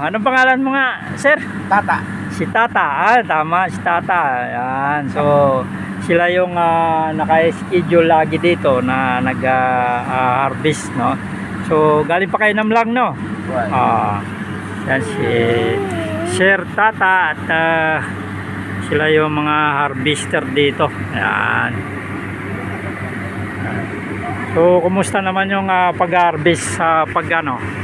Anong pangalan mo nga, sir? Tata. Si Tata. Ah, tama, si Tata. Ayan. So, sila yung ah, naka-schedule lagi dito na nag-harvest, no? So, galing pa kayo ng lang, no? Ah, yan si Sir Tata at ah, sila yung mga harvester dito. Ayan. So, kumusta naman yung ah, pag-harvest sa pag ano?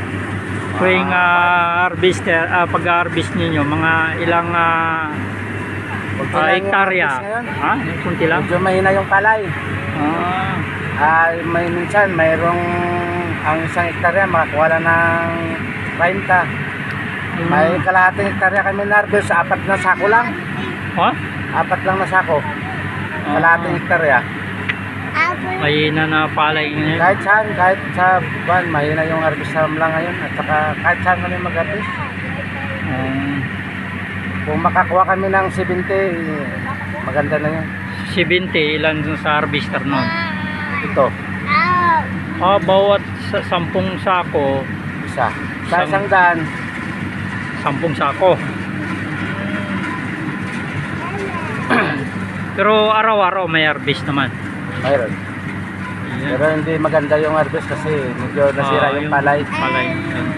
Tuwing ah, harvester, ah, pag-harvest ninyo, mga ilang ah, Kunti ah, yung hektarya? Ha? Kunti lang? Medyo mahina yung palay. Ah, Ah, may minsan mayroong ang isang hektarya makakuha lang ng 20. mm. May kalahating hektarya kami narbes, apat na sako lang. Ha? Apat lang na sako. Ah. Kalahating hektarya. Mahina na palay ngayon. Kahit saan, kahit sa buwan, mahina yung harvest sa lang ngayon. At saka kahit saan kami mag-harvest. Um, Kung makakuha kami ng 70, eh, maganda na yun. 70 ilan dun sa harvester nun? Ito, Ah, bawat sa sampung sako, isa. Sa isang daan, sampung sako. Pero araw-araw may harvest naman. mayroon. Pero hindi maganda yung harvest kasi medyo nasira Ah, yung palay. Palay. Yan.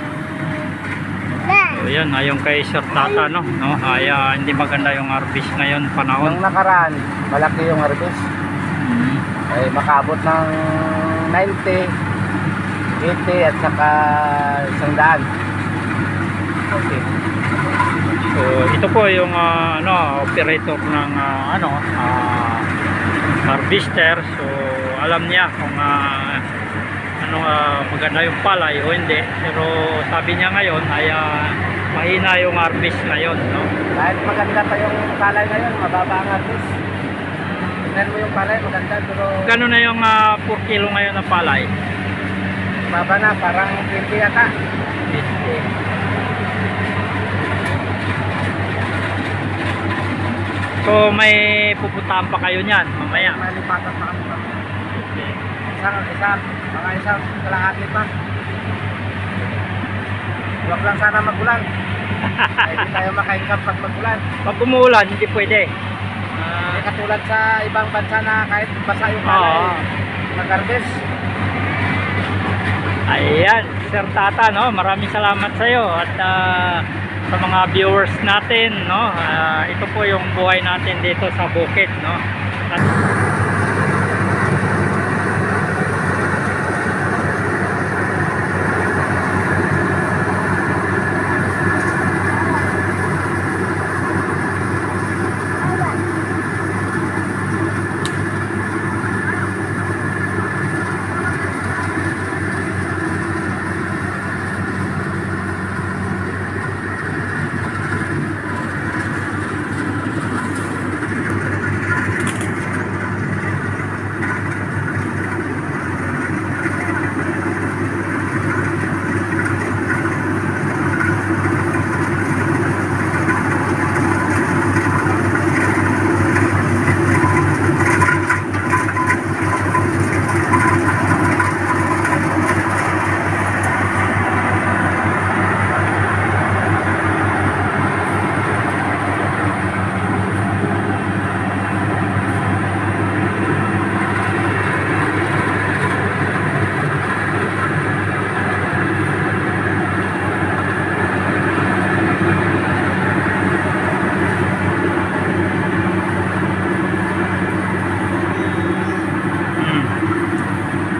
So yan, ayon kay Sir Tata, no? no? Ay, ah, hindi maganda yung harvest ngayon panahon. Nung nakaraan, malaki yung harvest. Mm. Ay makabot ng 90, 80 at saka isang daan. Okay. So, ito po yung ah, ano, operator ng ah, ano, ah, harvester. So, alam niya kung ah, ano ah, maganda yung palay o hindi. Pero sabi niya ngayon ay ah, mahina yung harvest ngayon, no? Kahit maganda pa yung palay ngayon, mababa ang harvest. Tingnan mo yung palay, maganda pero Gano na yung ah, 4 kilo ngayon ng palay? baba na, parang 20 yata. So, may pupuntahan pa kayo niyan mamaya. May lipatan pa kami. Isang, isang, mga isang kalahati pa. Huwag lang sana magulan. Hindi tayo makaingkap pag magulan. Pag umuulan, hindi pwede. Hindi katulad sa ibang bansa na kahit basa yung Oo. palay, mag-harvest. Ayan, Sir Tata, no? Maraming salamat sa iyo at ah, sa mga viewers natin, no? Ah, ito po yung buhay natin dito sa bukid, no? At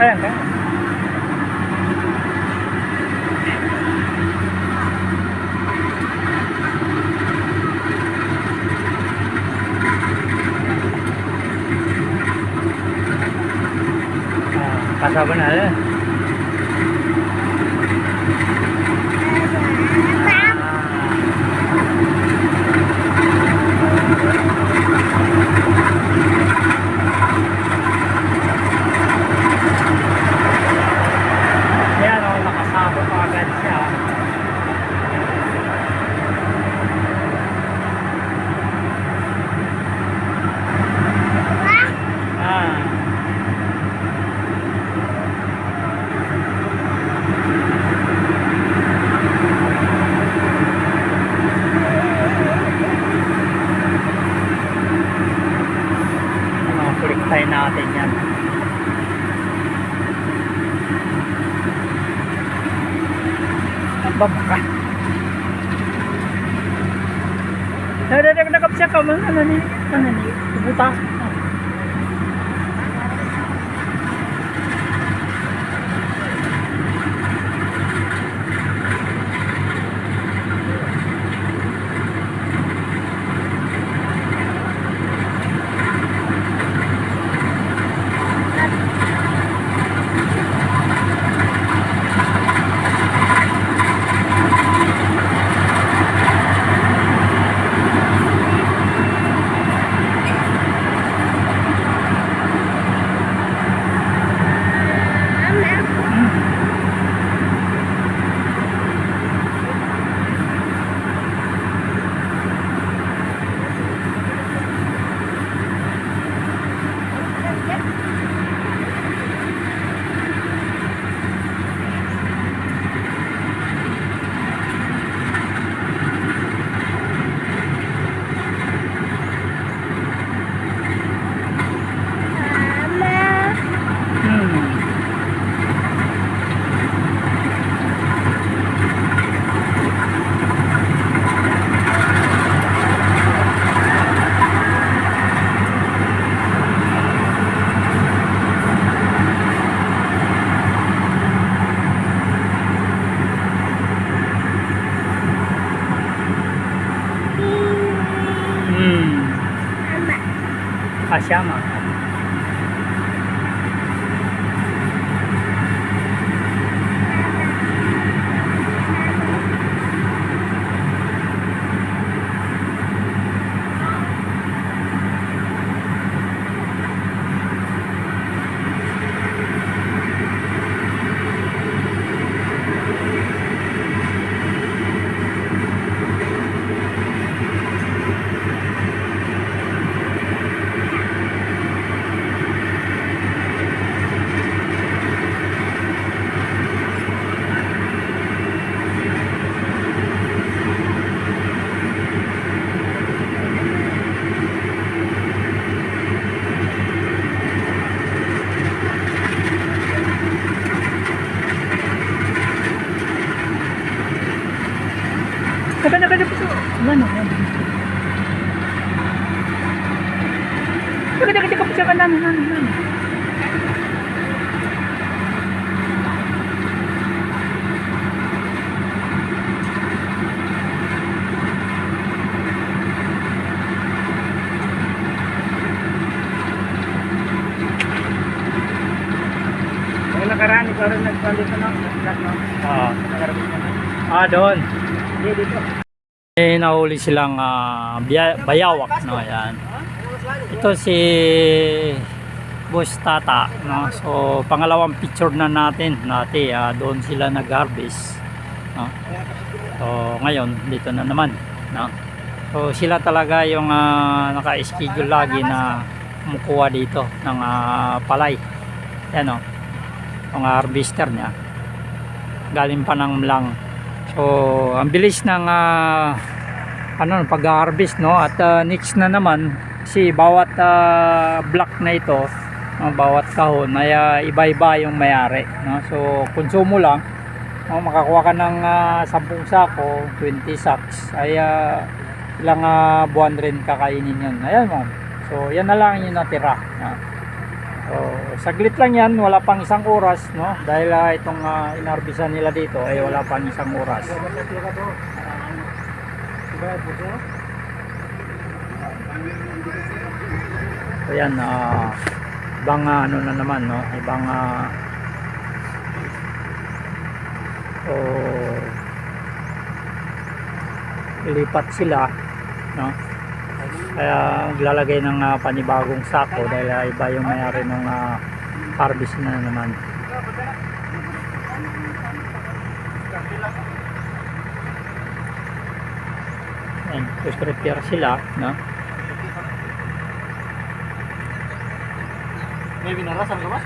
Ayan. Nagdadagdagap siya ka man ano ni? Ano ni? Buta. 怕虾吗？Ano? Kada kada po siya kanan nan nan. Yung nakaraan, ikaw rin nagpalito no? Ah, ah doon. Hindi, dito. May nahuli silang biya- bayawak, no? Ayan. Ito si Boss Tata, no? So, pangalawang picture na natin, nati, ah, doon sila nag-harvest, no? So, ngayon, dito na naman, no? So, sila talaga yung ah, naka-schedule lagi na kumukuha dito ng ah, palay. Yan, no? Ang harvester niya. Galing pa ng lang. So, ang bilis ng ah, ano pag-harvest no? At ah, next na naman si bawat ah, block na ito no, bawat kahon ay ah, iba-iba yung mayari no? So konsumo lang no, makakuha ka ng ah, 10 sako 20 sacks ay ah, ilang ah, buwan rin kakainin yun. Ayan mo so yan na lang yung natira no. so saglit lang yan wala pang isang oras no? Dahil ah, itong uh, inarbisan nila dito ay wala pang isang oras So yan, ah ibang ah, ano na naman, no? Ibang ah so, ilipat sila, no? Kaya maglalagay ng ah, panibagong sako dahil ah, iba yung mayari ng ah, harvest na naman. Ayan, tapos prepare sila, no? May binarasan ka ba?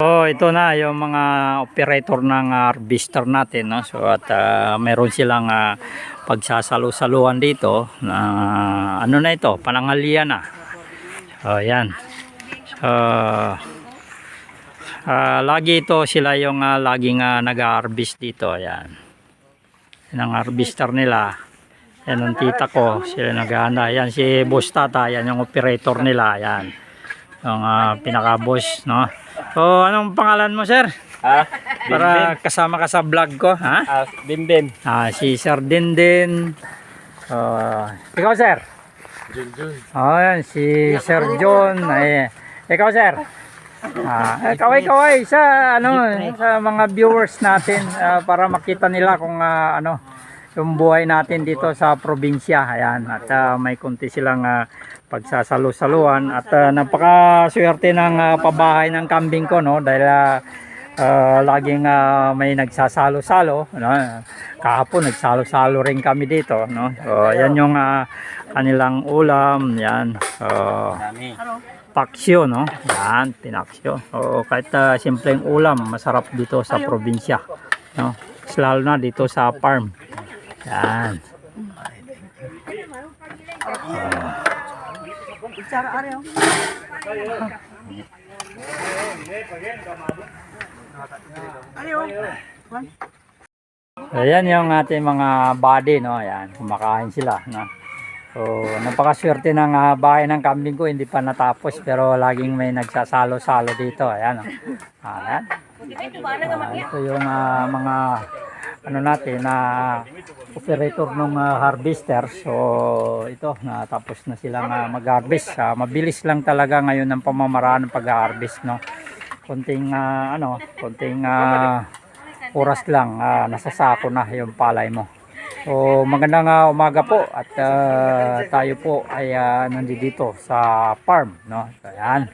So ito na yung mga operator ng ah, harvester natin no. So at ah, meron silang uh, pagsasalo-saluhan dito na ano na ito, panangalian na. So yan. So Ah, lagi ito sila yung ah, laging ah, nag-harvest dito. Ayan. Yan ang harvester nila. Yan ang tita ko. Sila nag-aanda. Yan si Boss Tata. Yan yung operator nila. Yan. Yung ah, pinaka-boss. No? So, anong pangalan mo, sir? Ah, Para kasama ka sa vlog ko. Ha? Ah, Bimbim. Ah, si Sir Dindin. Uh, ikaw, sir? Oh, yan. Si Sir John. Ay, ikaw, sir? Ah, kaway kaway sa ano sa mga viewers natin ah, para makita nila kung ah, ano yung buhay natin dito sa probinsya. Ayan, at ah, may konti silang ah, pagsasalo-saluan at ah, napakaswerte ng ah, pabahay ng kambing ko no dahil ah, ah, laging ah, may nagsasalo-salo no? kahapon nagsalo-salo rin kami dito no so yan yung ah, kanilang ulam yan Dami. paksyo no yan pinaksyo o kahit uh, simpleng ulam masarap dito sa probinsya no lalo na dito sa farm yan Ayan yung ating mga body, no? Ayan, kumakain sila, no? So, napakaswerte ng ah, bahay ng kambing ko, hindi pa natapos, pero laging may nagsasalo-salo dito. Ayan, oh. Ayan. Ah, ito yung ah, mga ano natin na operator ng harvester. So, ito, natapos na silang ah, mag-harvest. Ah, mabilis lang talaga ngayon ang pamamaraan ng pag-harvest, no? Konting, ah, ano, konting ah, oras lang ah, nasa sako na yung palay mo. So magandang ah, umaga po at ah, tayo po ay ah, nandito sa farm no. So, ayan.